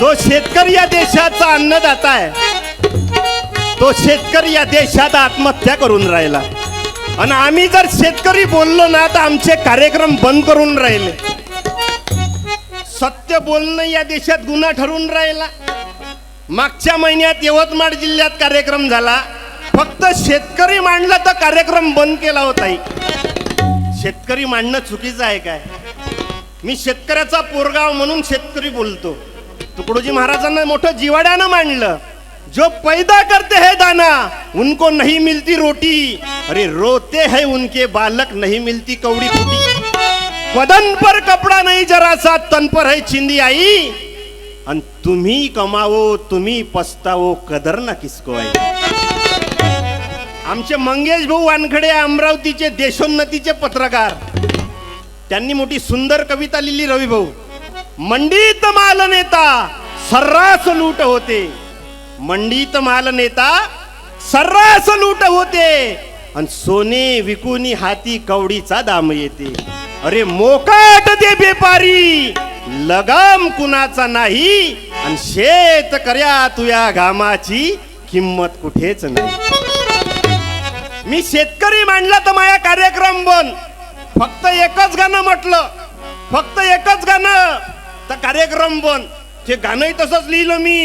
जो शेतकरी या देशाचा अन्नदाता आहे तो शेतकरी या देशात आत्महत्या करून राहिला. आणि आम्ही जर शेतकरी बोललो ना तर आमचे कार्यक्रम बंद करून राहिले. सत्य बोलणं या देशात गुन्हा ठरून राहिला. मागच्या महिन्यात यवतमाळ जिल्ह्यात कार्यक्रम झाला. फक्त शेतकरी मांडला तर कार्यक्रम बंद केला होता. शेतकरी मांडणं चुकीचं आहे काय? मी शेतकऱ्याचा पोरगाव म्हणून शेतकरी बोलतो. तुकडोजी महाराजांना मोठं जिवाड्यानं मांडलं. जो पैदा करते है दाना उनको नहीं मिलती रोटी. अरे रोते है उनके बालक नहीं मिलती कौड़ी फूटी बदन पर कपडा नाही जरासा तन पर है चिंदी आई. आणि तुम्ही कमावो तुम्ही पस्तावो कदर ना किसको आई. आमचे मंगेश भाऊ वानखडे अमरावतीचे देशोन्नतीचे पत्रकार. त्यांनी मोठी सुंदर कविता लिहिली रवी भाऊ. मंडीत माल नेता सर्रास लूट होते. मंडीत माल नेता सर्रास लूट होते. आणि सोने विकुनी हाती कवडीचा दाम येते. अरे मोकाट दे बेपारी. लगाम कुणाचा नाही. आणि शेत कर्या तुया घामाची किंमत कुठेच नाही. मी शेतकरी मांडला तर माझा कार्यक्रम बन. फक्त एकच गाणं म्हटलं. फक्त एकच गाणं. तर कार्यक्रम बंद ते गाणंही तसंच लिहिलं मी.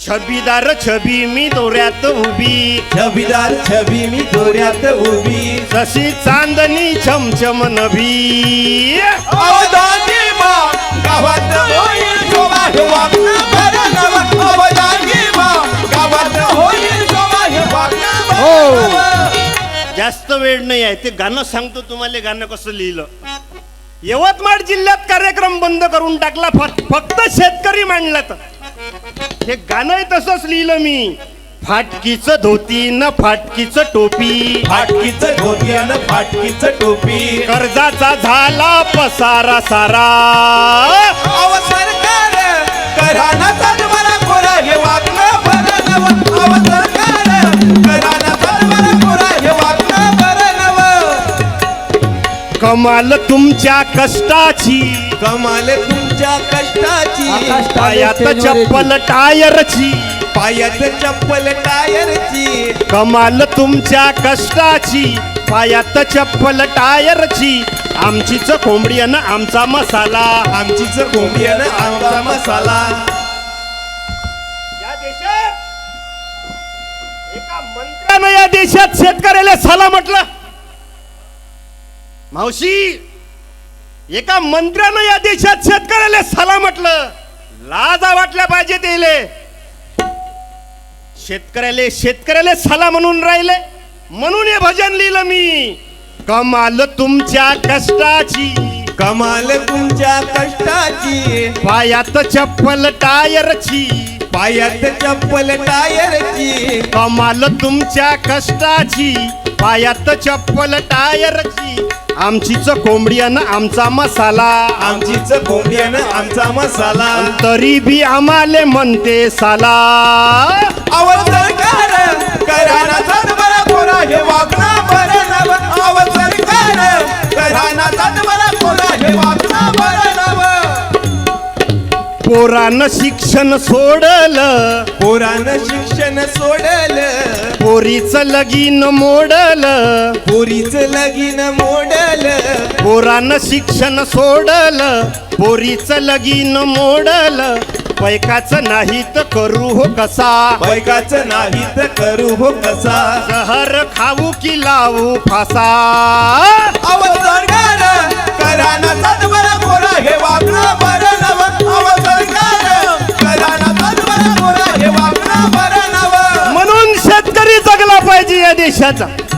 छबीदार छबी मी दोऱ्यात उभी. छबीदार छबी मी दोऱ्यात उभी. जशी चांदणी छमछम नभी. अवधानी मा गावात होईल शोभा हे नवं. अवधानी मा गावात शोभा हे. जास्त वेळ नाही आहे. ते गाणं सांगतो तुम्हाला गाणं कसं लिहिलं? यवतमाळ जिल्ह्यात कार्यक्रम बंद करून टाकला. फक्त शेतकरी मांडला तर हे गाणंही तसंच लिहिलं मी. फाटकीच धोती न फाटकीच टोपी. फाटकीचं धोती आणि फाटकीचं टोपी. कर्जाचा झाला पसारा सारा. अव सरकार कमाल तुमच्या कष्टाची. कमाल तुमच्या कष्टाची. पायात चप्पल टायरची. पायात चप्पल टायरची. कमाल तुमच्या कष्टाची. पायात चप्पल टायरची. आमचीच कोंबडी आणि आमचा मसाला. आमचीच कोंबडी आणि आमचा मसाला. या देशात एका मंत्र्यानं या देशात शेतकऱ्याला साला म्हटलं. मावशी एका मंत्र्यानं या देशात शेतकऱ्याला साला म्हटलं. लाजा वाटल्या पाहिजे तेले शेतकऱ्याले शेतकऱ्याला साला म्हणून राहिले. म्हणून हे भजन लिहिलं मी. कमाल तुमच्या कष्टाची कमाल तुमच्या कष्टाची पायात चप्पल टायरची पायात चप्पल टायरची. कमाल तुमच्या कष्टाची पायात चप्पल टायरची आमचीच कोंबडी आणि आमचा मसाला. आमचीच कोंबडी आणि आमचा मसाला. तरी बी आम्हाले म्हणते साला. अवल पोरानं शिक्षण सोडलं. पोरानं शिक्षण सोडलं. पोरीचं लगीन मोडलं. पोरीचं लगीन मोडलं. पोरानं शिक्षण सोडलं. पोरीचं लगीन मोडलं. पैकाचं नाही तर करू हो कसा? बैकाचं नाही तर करू हो कसा? जहर खाऊ की लावू फासा? सरकार घराणा देशाचा.